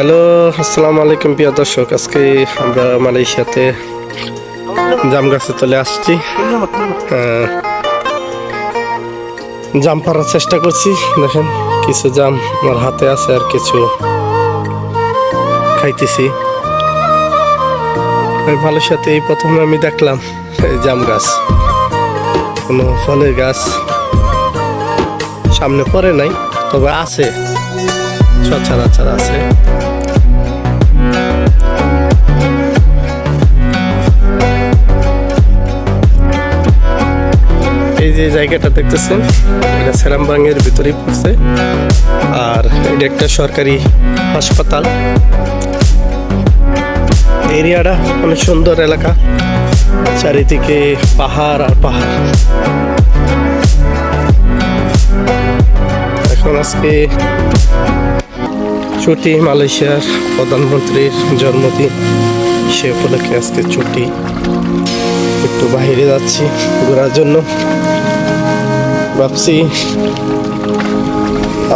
Hello, আসসালামু আলাইকুম প্রিয় দর্শক। আজকে আমরা মালয়েশিয়াতে জাম গাছে চলে আসছি। জাম পাড়ার চেষ্টা করছি। দেখেন, কিছু জাম আমার হাতে আছে আর কিছু খাইতেছি। মালয়েশিয়াতে এই প্রথম আমি দেখলাম জাম গাছ। কোনো ফলের গাছ সামনে পড়ে নাই, তবে আছে, সচরাচর আছে। এই যে জায়গাটা দেখতেছেন, এটা সেরামবাংয়ের ভিতরেই পড়ছে। আর এটা একটা সরকারি হাসপাতাল। এরিয়াটা অনেক সুন্দর এলাকা। চারিদিকে পাহাড় আর পাহাড়। এখন আজকে ছুটি মালয়েশিয়ার প্রধানমন্ত্রীর জন্মদিন। সে উপলক্ষে আজকে ছুটি। একটু বাইরে যাচ্ছি ঘোরার জন্য। ভাবছি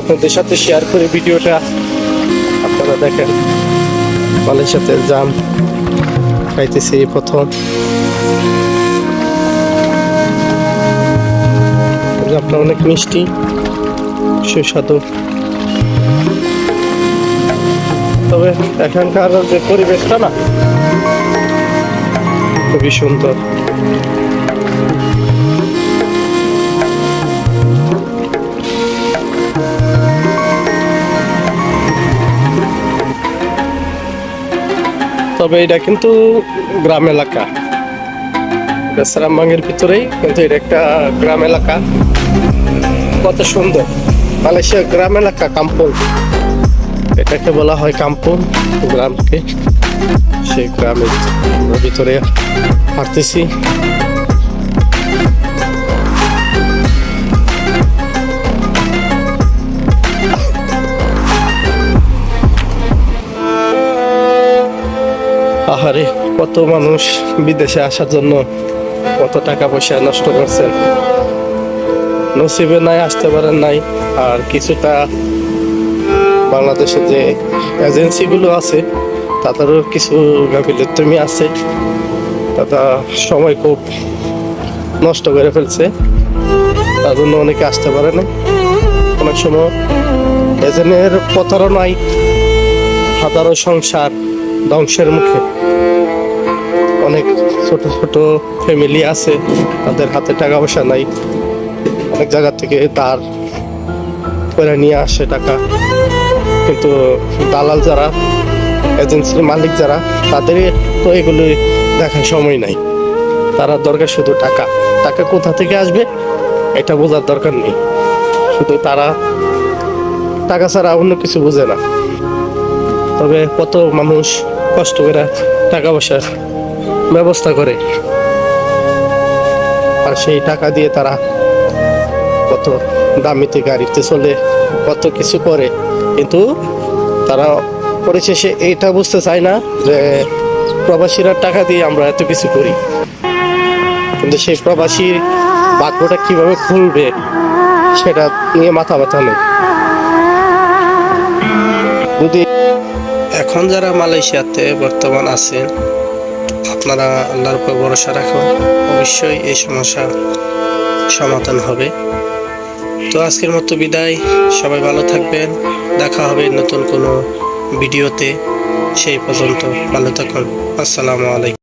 আপনাদের সাথে শেয়ার করে ভিডিওটা আপনারা দেখেন। মালয়েশিয়াতে যান খাইতেছি এই প্রথম। আপনার অনেক মিষ্টি, সুস্বাদু। তবে এখানকার যে পরিবেশটা না, খুবই সুন্দর। তবে এটা কিন্তু গ্রাম এলাকা। সারামবাঙের ভিতরেই কিন্তু এটা একটা গ্রাম এলাকা। কত সুন্দর। মালয়েশিয়া গ্রাম এলাকা কাম্পন এটাকে বলা হয় কাম্পন গ্রামকে। সেই গ্রামের ভিতরে হাঁটতেছি আহারে, কত মানুষ বিদেশে আসার জন্য কত টাকা পয়সা নষ্ট করছেন নসিবে নাই, আসতে পারেন নাই। আর কিছুটা বাংলাদেশে যে এজেন্সিগুলো আছে, তাদেরও কিছু গাফিলতমি আছে। তারা সময় খুব নষ্ট করে ফেলছে। তার জন্য অনেকে আসতে পারে না অনেক সময় এজেন্টের প্রতারণায় হাজারো সংসার ধ্বংসের মুখে। অনেক ছোট ছোট ফ্যামিলি আছে, তাদের হাতে টাকা পয়সা নাই। অনেক জায়গা থেকে তার করে নিয়ে আসে টাকা। কিন্তু দালাল যারা এজেন্সির মালিক যারা তাদের তো এগুলো দেখার সময় নাই। তারা দরকার শুধু টাকা। টাকা কোথা থেকে আসবে, এটা বোঝার দরকার নেই। শুধু তারা টাকা ছাড়া অন্য কিছু বোঝে না। তবে কত মানুষ কষ্ট করে টাকা পয়সার ব্যবস্থা করে। আর সেই টাকা দিয়ে তারা কত দামিতে গাড়িতে চলে, কত কিছু করে। কিন্তু তারা পরিশেষে এইটা বুঝতে চায় না যে প্রবাসীরা টাকা দিয়ে আমরা এত কিছু করি। কিন্তু সেই প্রবাসীর ভাগ্যটা কীভাবে খুলবে, সেটা নিয়ে মাথা ব্যথা নেই। যদি এখন যারা মালয়েশিয়াতে বর্তমান আছেন, আপনারা আল্লাহর উপর ভরসা রাখুন, অবশ্যই এই সমস্যা সমাধান হবে। তো আজকের মতো বিদায়, সবাই ভালো থাকবেন, দেখা হবে নতুন কোনো ভিডিওতে, সেই পর্যন্ত ভালো থাকুন, আসসালামু আলাইকুম।